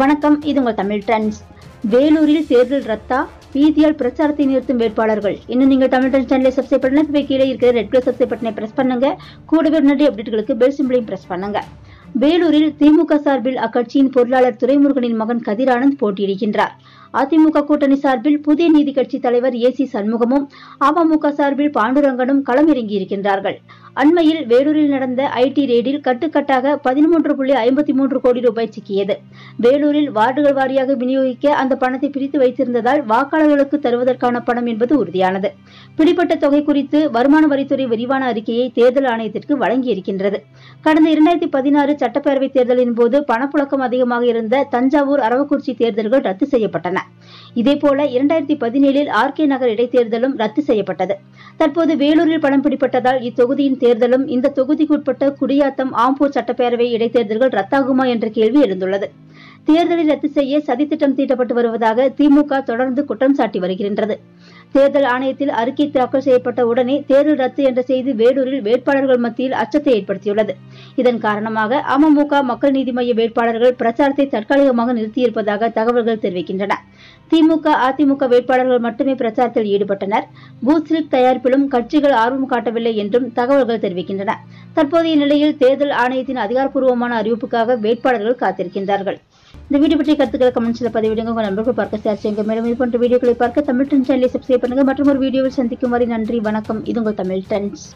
வணக்கம் இது உங்கள் தமிழ் ட்ரெண்ட்ஸ். வேலூரில் தேர்தல் ரத்தா பீதியால் பிரச்சாரத்தை நிறுத்தும் வேட்பாளர்கள். இன்னும் நீங்கள் தமிழ் ட்ரெண்ட் சேனலை சப்ஸ்கிரைப் பண்ணலாம் இப்போ கீழே இருக்கிற ரெட் கலர் சப்ஸ்கிரைப் பட்டனை பிரஸ் பண்ணுங்க. கூடவே உடனடி அப்டேட்களுக்கு பெல் சிம்பிளையும் பிரஸ் பண்ணுங்க. வேலூரில் திமுக சார்பில் அக்கட்சியின் பொருளாளர் துரைமுருகனின் மகன் கதிரானந்த் போட்டியிடுகின்றார். அதிமுக கூட்டணி சார்பில் புதிய நீதி கட்சி தலைவர் ஏ சி சண்முகமும் அமமுக சார்பில் பாண்டுரங்கனும் களமிறங்கியிருக்கின்றார்கள். அண்மையில் வேலூரில் நடந்த ஐடி ரெய்டில் கட்டுக்கட்டாக பதிமூன்று புள்ளி ஐம்பத்தி மூன்று கோடி ரூபாய் சிக்கியது. வேலூரில் வார்டுகள் வாரியாக விநியோகிக்க அந்த பணத்தை பிரித்து வைத்திருந்ததால் வாக்காளர்களுக்கு தருவதற்கான பணம் என்பது உறுதியானது. பிடிப்பட்ட தொகை குறித்து வருமான வரித்துறை விரிவான அறிக்கையை தேர்தல் ஆணையத்திற்கு வழங்கியிருக்கின்றது. கடந்த இரண்டாயிரத்தி பதினாறு சட்டப்பேரவை தேர்தலின் போது பணப்புழக்கம் அதிகமாக இருந்த தஞ்சாவூர் அரவக்குறிச்சி தேர்தல்கள் ரத்து செய்யப்பட்டன. இதேபோல இரண்டாயிரத்தி பதினேழில் ஆர் கே நகர் இடைத்தேர்தலும் ரத்து செய்யப்பட்டது. தற்போது வேலூரில் பணம் பிடிப்பட்டதால் இத்தொகுதியின் தேர்தலும் இந்த தொகுதிக்குட்பட்ட குடியாத்தம் ஆம்பூர் சட்டப்பேரவை இடைத்தேர்தல்கள் ரத்தாகுமா என்ற கேள்வி எழுந்துள்ளது. தேர்தலை ரத்து செய்ய சதித்திட்டம் தீட்டப்பட்டு வருவதாக திமுக தொடர்ந்து குற்றம் சாட்டி வருகின்றது. தேர்தல் ஆணையத்தில் அறிக்கை தாக்கல் செய்யப்பட்ட உடனே தேர்தல் ரத்து என்ற செய்தி வேலூரில் வேட்பாளர்கள் மத்தியில் அச்சத்தை ஏற்படுத்தியுள்ளது. இதன் காரணமாக அமமுக மக்கள் நீதி மைய வேட்பாளர்கள் பிரச்சாரத்தை தற்காலிகமாக நிறுத்தியிருப்பதாக தகவல்கள் தெரிவிக்கின்றன. திமுக அதிமுக வேட்பாளர்கள் மட்டுமே பிரச்சாரத்தில் ஈடுபட்டனர். பூத் ஸ்லிப் தயாரிப்பிலும் கட்சிகள் ஆர்வம் காட்டவில்லை என்றும் தகவல்கள் தெரிவிக்கின்றன. தற்போதைய நிலையில் தேர்தல் ஆணையத்தின் அதிகாரப்பூர்வமான அறிவிப்புக்காக வேட்பாளர்கள் காத்திருக்கின்றார்கள். இந்த வீடியோ பற்றிய கருத்துக்களை கமெண்ட்ஸில் பதிவிடுங்க. உங்கள் நண்பர்கள் பார்க்க ஷேர் செய்யுங்க. மேலும் இது போன்ற வீடியோக்களை பார்க்க தமிழ் ட்ரெண்ட் சேனலை சப்ஸ்கிரைப் பண்ணுங்கள் மற்றும் ஒரு வீடியோவில் சந்திக்கும் வரை நன்றி வணக்கம். இது உங்கள் தமிழ் ட்ரெண்ட்ஸ்